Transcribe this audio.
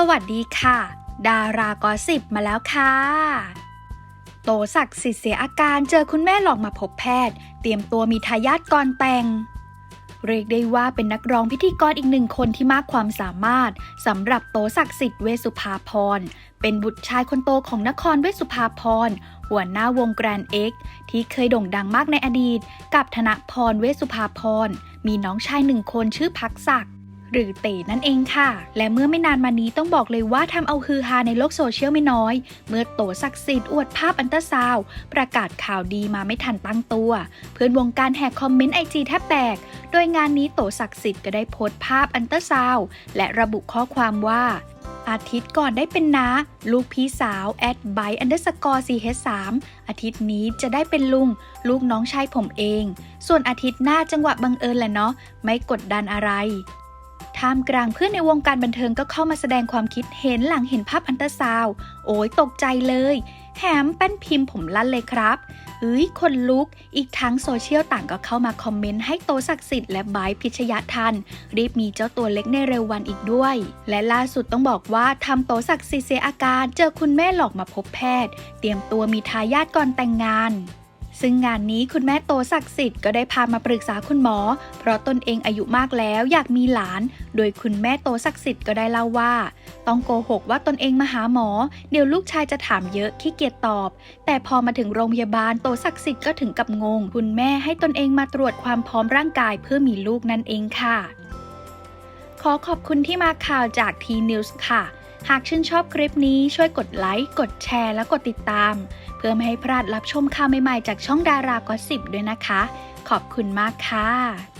สวัสดีค่ะ ดารากอสิบมาแล้วค่ะ โตศักดิ์สิทธิ์เสียอาการเจอคุณแม่หลอกมาพบแพทย์ เตรียมตัวมีทายาทก่อนแต่ง เรียกได้ว่าเป็นนักร้องพิธีกรอีกหนึ่งคนที่มากความสามารถสำหรับโตศักดิ์สิทธิ์เวสุภาพร เป็นบุตรชายคนโตของนครเวสุภาพร หัวหน้าวงแกรนเอ็กที่เคยโด่งดังมากในอดีต กับธนพรเวสุภาพร มีน้องชายหนึ่งคนชื่อพักศักดิ์ หรือเต๋นั่นเองค่ะ และเมื่อไม่นานมานี้ต้องบอกเลยว่าทำเอาฮือฮาในโลกโซเชียลไม่น้อย เมื่อโตศักดิ์สิทธิ์อวดภาพอันเตอร์ซาวประกาศข่าวดีมาไม่ทันตั้งตัว เพื่อนวงการแหกคอมเมนต์ไอจีแทบแตก โดยงานนี้โตศักดิ์สิทธิ์ก็ได้โพสต์ภาพอันเตอร์ซาวและระบุข้อความว่าอาทิตย์ก่อนได้เป็นน้า ลูกพี่สาวแอดไบอันเดอร์สกอร์ CH3 อาทิตย์นี้จะได้เป็นลุง ลูกน้องชายผมเอง ส่วนอาทิตย์หน้าจังหวะบังเอิญแหละเนาะไม่กดดันอะไร ท่ามกลางเพื่อนในวงการบันเทิงก็เข้ามาแสดงความคิดเห็นหลังเห็นภาพอันเตร์ซาวโอ้ยตกใจเลยแถมแป้นพิมพ์ผมลั่นเลยครับเอ้ยคนลุก อีกทั้งโซเชียลต่างก็เข้ามาคอมเมนต์ให้โตศักดิ์สิทธิ์และไบพิชยะทัน รีบมีเจ้าตัวเล็กในเร็ววันอีกด้วย และล่าสุดต้องบอกว่าทำโตศักดิ์สิทธิ์เสียอาการ เจอคุณแม่หลอกมาพบแพทย์ เตรียมตัวมีทายาทก่อนแต่งงาน ซึ่งงานนี้คุณแม่โตศักดิ์สิทธิ์ก็ได้พามาปรึกษาคุณหมอ เพราะตนเองอายุมากแล้วอยากมีหลาน โดยคุณแม่โตศักดิ์สิทธิ์ก็ได้เล่าว่า ต้องโกหกว่าตนเองมาหาหมอ เดี๋ยวลูกชายจะถามเยอะขี้เกียจตอบ แต่พอมาถึงโรงพยาบาลโตศักดิ์สิทธิ์ก็ถึงกับงง คุณแม่ให้ตนเองมาตรวจความพร้อมร่างกายเพื่อมีลูกนั่นเองค่ะ ขอขอบคุณที่มาข่าวจาก T News ค่ะหากชื่นชอบคลิปนี้ช่วยกดไลค์ กดแชร์ และกดติดตาม พื่อไม่ให้พลาดรับชมข่าวใหม่ๆ จากช่องดารากอสิบด้วยนะคะ ขอบคุณมากค่ะ